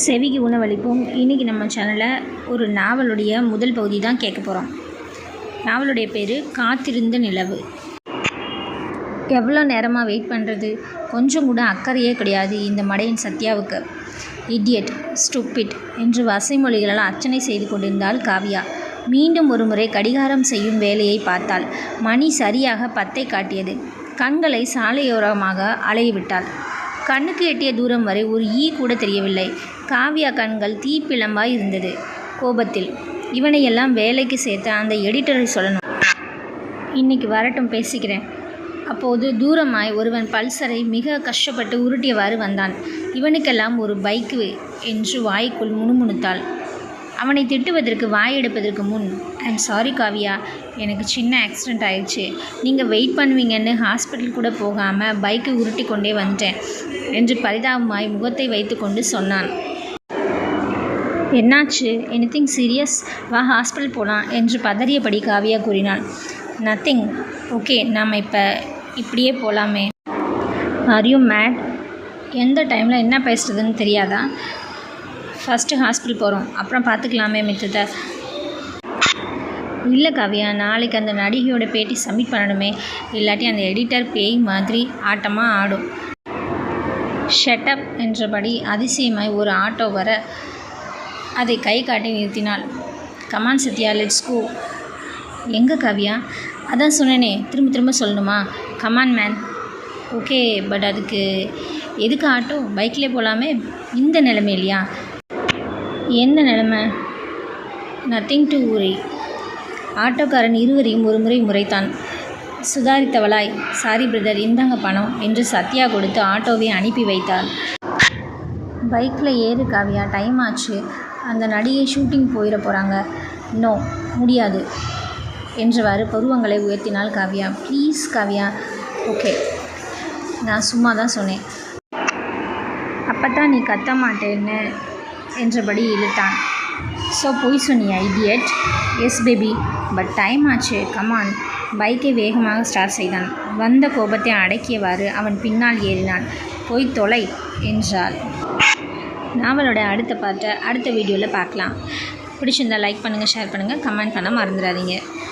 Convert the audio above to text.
செவிக்கு உணவளிப்போம் இன்றைக்கி நம்ம சேனலில் ஒரு நாவலுடைய முதல் பகுதி தான் கேட்க போகிறோம் நாவலுடைய பேர் காத்திருந்த நிலவு. எவ்வளோ நேரமாக வெயிட் பண்ணுறது கொஞ்சம் கூட அக்கறையே கிடையாது இந்த மடையின் சத்யாவுக்கு. இடியட் ஸ்டூப்பிட் என்று வசைமொழிகளால் அர்ச்சனை செய்து கொண்டிருந்தாள் காவியா. மீண்டும் ஒரு முறை கடிகாரம் செய்யும் வேலையை பார்த்தாள். மணி சரியாக பத்தை காட்டியது. கண்களை சாலையோரமாக அலையவிட்டாள் கண்ணுக்கு எட்டிய தூரம் வரை ஒரு ஈ கூட தெரியவில்லை. காவியா கண்கள் தீப்பிழம்பாய் இருந்தது. கோபத்தில் இவனையெல்லாம் வேலைக்கு சேர்த்து அந்த எடிட்டரை சொல்லணும். இன்னைக்கு வரட்டும் பேசிக்கிறேன். அப்போது தூரமாய் ஒருவன் பல்சரை மிக கஷ்டப்பட்டு உருட்டியவாறு வந்தான். இவனுக்கெல்லாம் ஒரு பைக்கு என்று வாய்க்குள் முணுமுணுத்தாள். அவனை திட்டுவதற்கு வாய் எடுப்பதற்கு முன் ஐம் சாரி காவியா. எனக்கு சின்ன ஆக்சிடெண்ட் ஆயிடுச்சு. நீங்கள் வெயிட் பண்ணுவீங்கன்னு ஹாஸ்பிட்டல் கூட போகாமல் பைக்கை உருட்டி கொண்டே வந்துட்டேன் என்று பரிதாபமாய் முகத்தை வைத்துக்கொண்டு சொன்னான். என்னாச்சு? எனிதிங் சீரியஸ் வா ஹாஸ்பிட்டல் போகலாம் என்று பதறியபடி காவியா கூறினாள் நத்திங் ஓகே நாம் இப்போ இப்படியே போகலாமே ஆர் யூ மேட் எந்த டைமில் என்ன பேசுறதுன்னு தெரியாதா? ஃபஸ்ட்டு ஹாஸ்பிட்டல் போகிறோம் அப்புறம் பார்த்துக்கலாமே மித்தத்தை இல்லை கவியா நாளைக்கு அந்த நடிகையோட பேட்டி சப்மிட் பண்ணணுமே. இல்லாட்டி அந்த எடிட்டர் பேய் மாதிரி ஆட்டமாக ஆடும். ஷட்டப் என்றபடி அதிசயமாய் ஒரு ஆட்டோ வர அதை கை காட்டி நிறுத்தினாள். Come on Sathya let's go எங்கே கவியா? அதான் சொன்னேனே திரும்ப திரும்ப சொல்லணுமா? கமான் மேன் ஓகே பட் அதுக்கு எதுக்கு ஆட்டோ? பைக்கிலே போகலாமே இந்த நிலைமையிலையா? எந்த நிலமை? நத்திங் டு ஊரி ஆட்டோக்காரன் இருவரையும் ஒரு முறை முறைத்தான். சுதாரித்தவளாய் சாரி பிரதர் இந்தாங்க பணம் என்று சத்யா கொடுத்து ஆட்டோவை அனுப்பி வைத்தாள். பைக்கில் ஏறு காவியா டைம் ஆச்சு. அந்த நடிகை ஷூட்டிங் போயிட போகிறாங்க நோ முடியாது என்றவாறு பருவங்களை உயர்த்தினாள் காவியா. ப்ளீஸ் காவியா. ஓகே நான் சும்மா தான் சொன்னேன். அப்போ தான் நீ கத்த மாட்டேன்னு. என்றபடி இழுத்தான். ஸோ பொய் சொன்னியா idiot yes baby but time ஆச்சு. கமான் பைக்கை வேகமாக ஸ்டார்ட் செய்தான். வந்த கோபத்தை அடக்கியவாறு அவன் பின்னால் ஏறினான். போய் தொலை என்றாள். நாவலோட அடுத்த பாட்டை அடுத்த வீடியோவில் பார்க்கலாம். பிடிச்சிருந்தா லைக் பண்ணுங்கள் ஷேர் பண்ணுங்கள் கமெண்ட் பண்ண மறந்துடாதீங்க.